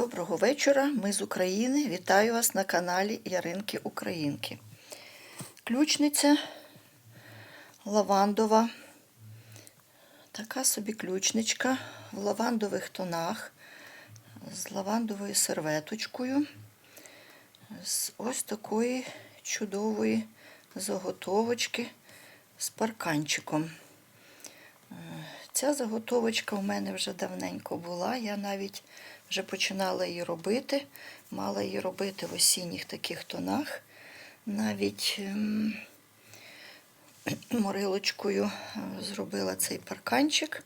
Доброго вечора, ми з України. Вітаю вас на каналі Яринки Українки. Ключниця лавандова. Така собі ключничка в лавандових тонах з лавандовою серветочкою, з ось такої чудової заготовочки з парканчиком. Ця заготовочка у мене вже давненько була. Я навіть вже починала її робити. Мала її робити в осінніх таких тонах. Навіть ем, морилочкою е, зробила цей парканчик,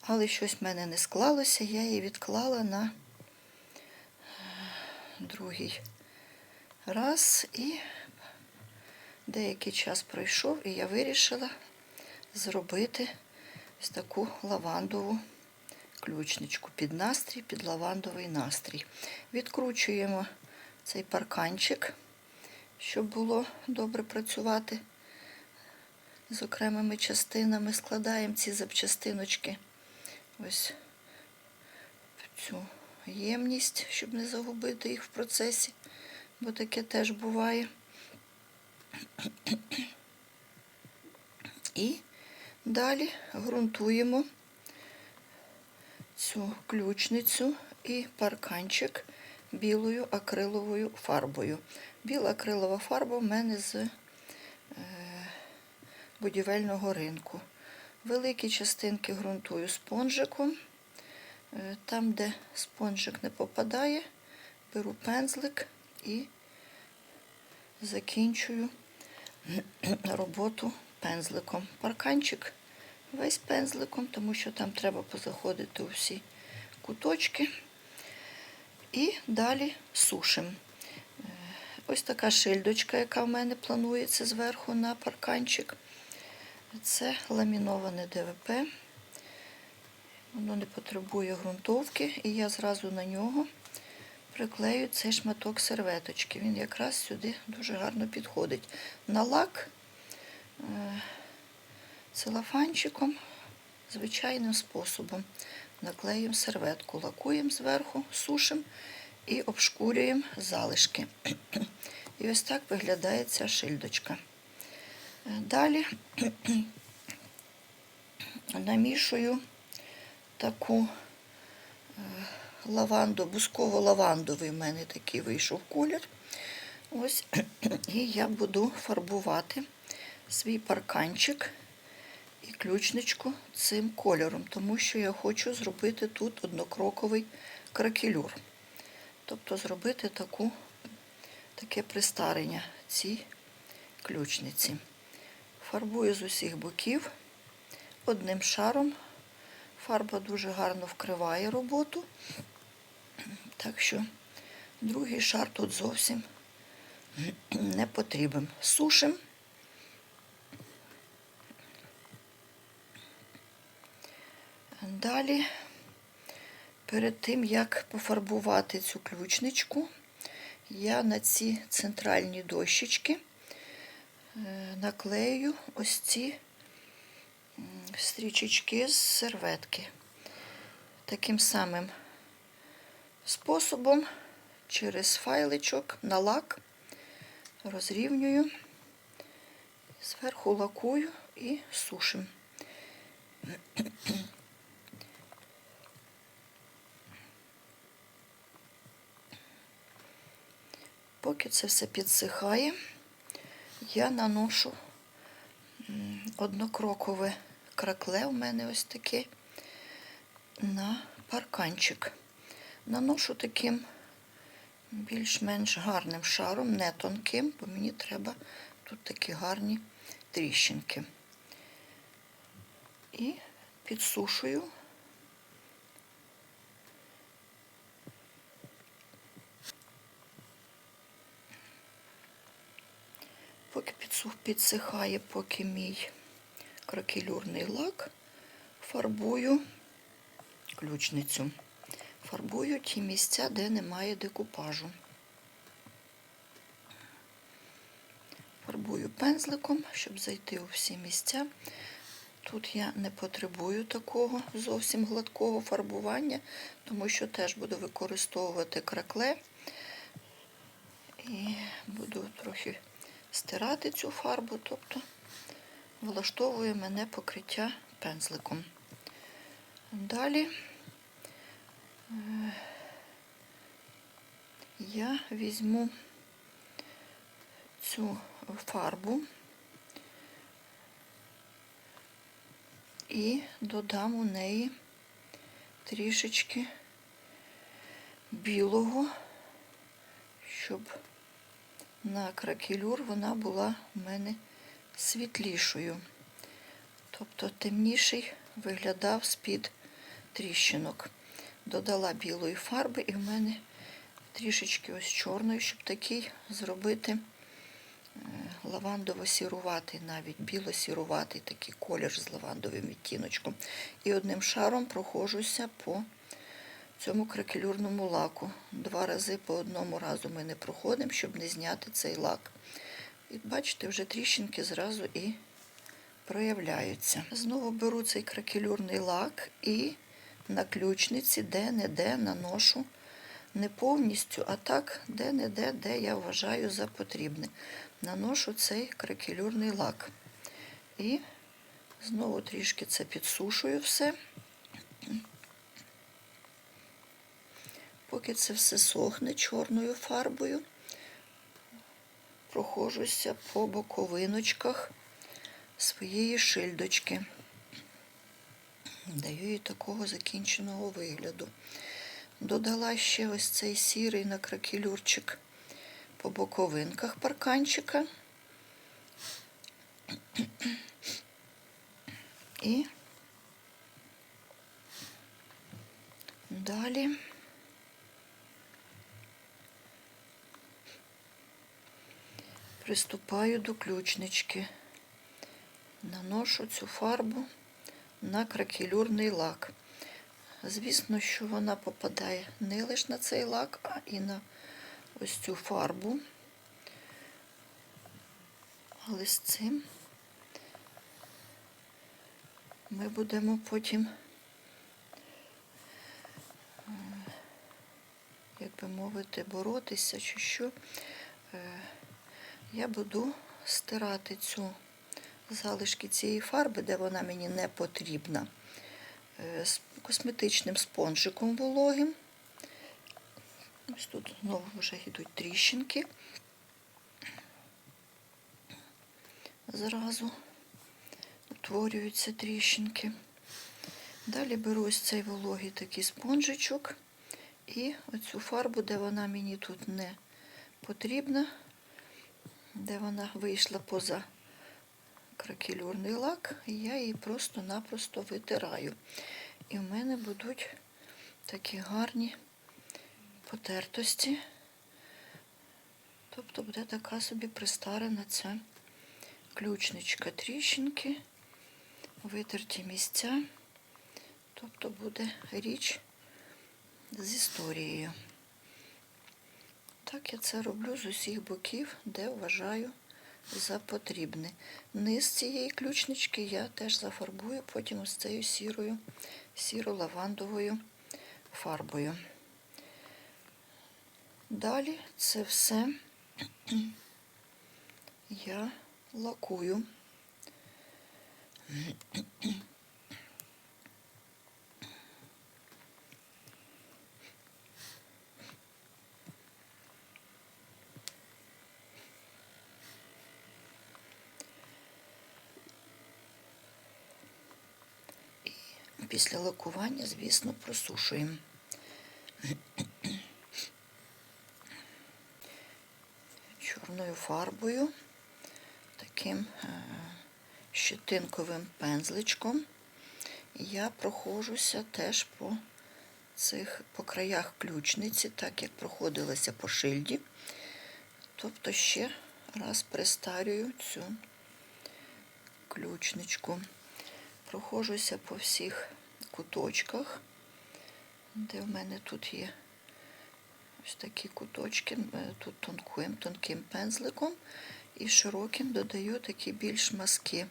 але щось в мене не склалося, я її відклала на е, другий раз і деякий час пройшов, і я вирішила зробити ось таку лавандову ключничку під настрій, під лавандовий настрій. Відкручуємо цей парканчик, щоб було добре працювати з окремими частинами. Складаємо ці запчастиночки ось в цю ємність, щоб не загубити їх в процесі, бо таке теж буває. І Далі ґрунтуємо цю ключницю і парканчик білою акриловою фарбою. Біла акрилова фарба в мене з е, будівельного ринку. Великі частинки ґрунтую спонжиком. Е, там, де спонжик не попадає, беру пензлик і закінчую роботу пензликом. Парканчик весь пензликом, тому що там треба позаходити у всі куточки. І далі сушимо. Ось така шильдочка, яка в мене планується зверху на парканчик. Це ламіноване ДВП. Воно не потребує ґрунтовки, і я зразу на нього приклею цей шматок серветочки. Він якраз сюди дуже гарно підходить. На лак Е, целофанчиком, звичайним способом. Наклеїмо серветку, лакуємо зверху, сушимо і обшкурюємо залишки. І ось так виглядає ця шильдочка. Далі намішую таку е, лаванду, бусково-лавандовий в мене такий вийшов колір. Ось, І я буду фарбувати свій парканчик і ключничку цим кольором, тому що я хочу зробити тут однокроковий кракелюр. Тобто зробити таку, таке пристарення цій ключниці. Фарбую з усіх боків одним шаром. Фарба дуже гарно вкриває роботу, так що другий шар тут зовсім не потрібен. Сушимо. Далі, перед тим, як пофарбувати цю ключничку, я на ці центральні дощечки е, наклею ось ці стрічечки з серветки. Таким самим способом через файличок на лак розрівнюю, зверху лакую і сушимо. Поки це все підсихає, я наношу однокрокове кракле, у мене ось таке, на парканчик. Наношу таким більш-менш гарним шаром, не тонким, бо мені треба тут такі гарні тріщинки. І підсушую Поки підсихає, поки мій кракелюрний лак, фарбую ключницю. Фарбую ті місця, де немає декупажу. Фарбую пензликом, щоб зайти у всі місця. Тут я не потребую такого зовсім гладкого фарбування, тому що теж буду використовувати кракле і буду трохи стирати цю фарбу, тобто влаштовує мене покриття пензликом. Далі е, я візьму цю фарбу і додам у неї трішечки білого, щоб на кракелюр вона була у мене світлішою. Тобто темніший виглядав з-під тріщинок. Додала білої фарби і в мене трішечки ось чорної, щоб такий зробити е, лавандово-сіруватий, навіть біло-сіруватий такий колір з лавандовим відтіночком. І одним шаром проходжуся по цьому кракелюрному лаку. Два рази по одному разу ми не проходимо, щоб не зняти цей лак. І бачите, вже тріщинки зразу і проявляються. Знову беру цей кракелюрний лак і на ключниці де-не-де наношу не повністю, а так де-не-де, де я вважаю за потрібне. Наношу цей кракелюрний лак. І знову трішки це підсушую все. Поки це все сохне чорною фарбою, проходжуся по боковиночках своєї шильдочки. Даю їй такого закінченого вигляду. Додала ще ось цей сірий накракелюрчик по боковинках парканчика. І далі приступаю до ключнички. Наношу цю фарбу на кракелюрний лак. Звісно, що вона попадає не лише на цей лак, а і на ось цю фарбу. Але з цим ми будемо потім, е, як би мовити, боротися чи що. Я буду стирати цю залишки цієї фарби, де вона мені не потрібна, е, з косметичним спонжиком вологим. Ось тут знову вже йдуть тріщинки. Зразу утворюються тріщинки. Далі беру ось цей вологий такий спонжичок і оцю фарбу, де вона мені тут не потрібна, де вона вийшла поза кракелюрний лак, і я її просто-напросто витираю. І в мене будуть такі гарні потертості. Тобто буде така собі пристарена ця ключничка тріщинки, витерті місця. Тобто буде річ з історією. Так я це роблю з усіх боків, де вважаю за потрібне. Низ цієї ключнички я теж зафарбую потім ось цією сірою, сіро-лавандовою фарбою. Далі це все я лакую. Після лакування, звісно, просушуємо. Чорною фарбою, таким е, щетинковим пензличком. Я проходжуся теж по цих по краях ключниці, так як проходилася по шильді. Тобто ще раз пристарюю цю ключничку. Проходжуся по всіх куточках, де в мене тут є ось такі куточки, е, тут тонким, тонким пензликом і широким додаю такі більш мазки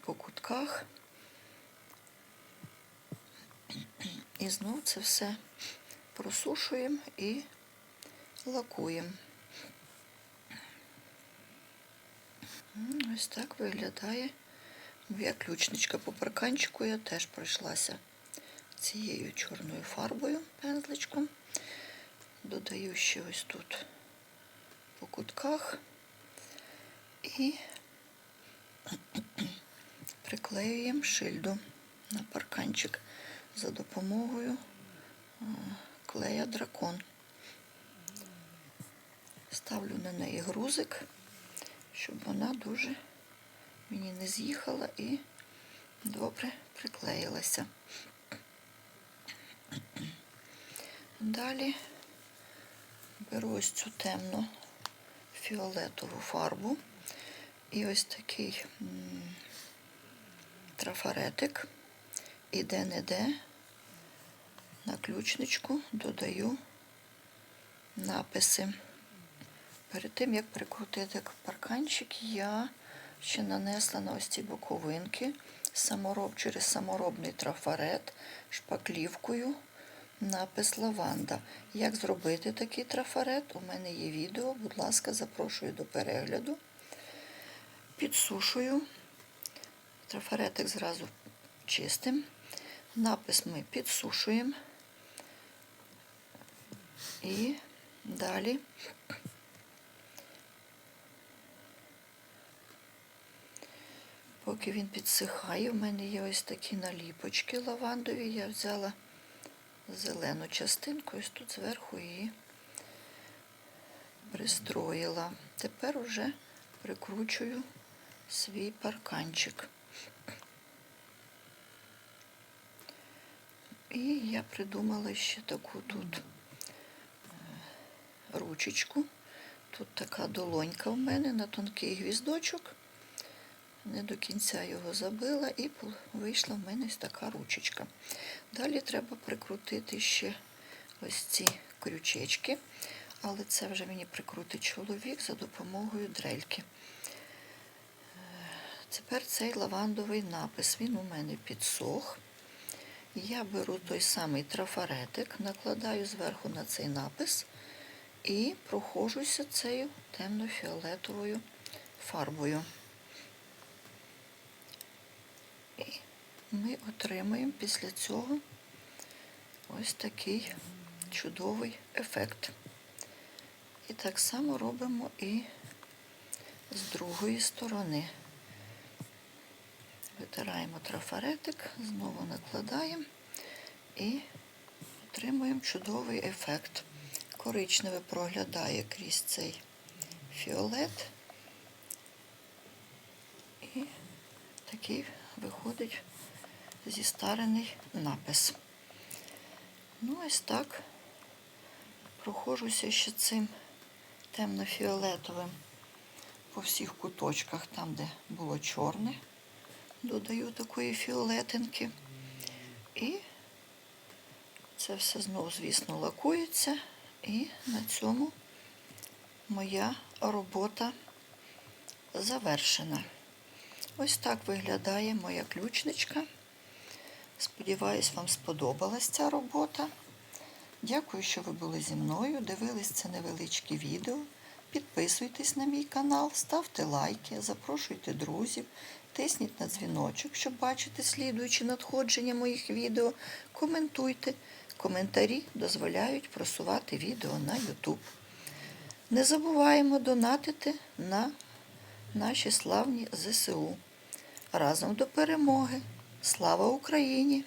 по кутках. І знов це все просушуємо і лакуємо. Ось так виглядає моя ключничка. По парканчику я теж пройшлася цією чорною фарбою пензличком. Додаю ще ось тут по кутках і приклеюємо шильду на парканчик за допомогою клея дракон. Ставлю на неї грузик, щоб вона дуже мені не з'їхала і добре приклеїлася. Далі беру ось цю темну фіолетову фарбу і ось такий трафаретик. І де-не-де на ключничку додаю написи. Перед тим, як прикрутити парканчик, я ще нанесла на ось ці боковинки самороб через саморобний трафарет шпаклівкою напис лаванда. Як зробити такий трафарет? У мене є відео, будь ласка, запрошую до перегляду. Підсушую. Трафаретик зразу чистим. Напис ми підсушуємо. І далі поки він підсихає, в мене є ось такі наліпочки лавандові. Я взяла зелену частинку, ось тут зверху її пристроїла. Тепер уже прикручую свій парканчик. І я придумала ще таку тут е, ручечку. Тут така долонька в мене на тонкий гвіздочок. Не до кінця його забила і вийшла в мене ось така ручечка. Далі треба прикрутити ще ось ці крючечки, але це вже мені прикрутить чоловік за допомогою дрельки. Е, Тепер цей лавандовий напис, він у мене підсох. Я беру той самий трафаретик, накладаю зверху на цей напис і прохожуся цією темно-фіолетовою фарбою. Ми отримаємо після цього ось такий чудовий ефект. І так само робимо і з другої сторони. Витираємо трафаретик, знову накладаємо і отримуємо чудовий ефект. Коричневе проглядає крізь цей фіолет. І такий виходить зістарений напис. Ну, ось так проходжуся ще цим темно-фіолетовим по всіх куточках, там, де було чорне додаю такої фіолетинки. І це все знову, звісно, лакується. І на цьому моя робота завершена. Ось так виглядає моя ключничка. Сподіваюсь, вам сподобалась ця робота. Дякую, що ви були зі мною. Дивились це невеличке відео. Підписуйтесь на мій канал, ставте лайки, запрошуйте друзів, тисніть на дзвіночок, щоб бачити слідуючі надходження моїх відео. Коментуйте. Коментарі дозволяють просувати відео на YouTube. Не забуваємо донатити на наші славні ЗСУ. Разом до перемоги. Слава Україні!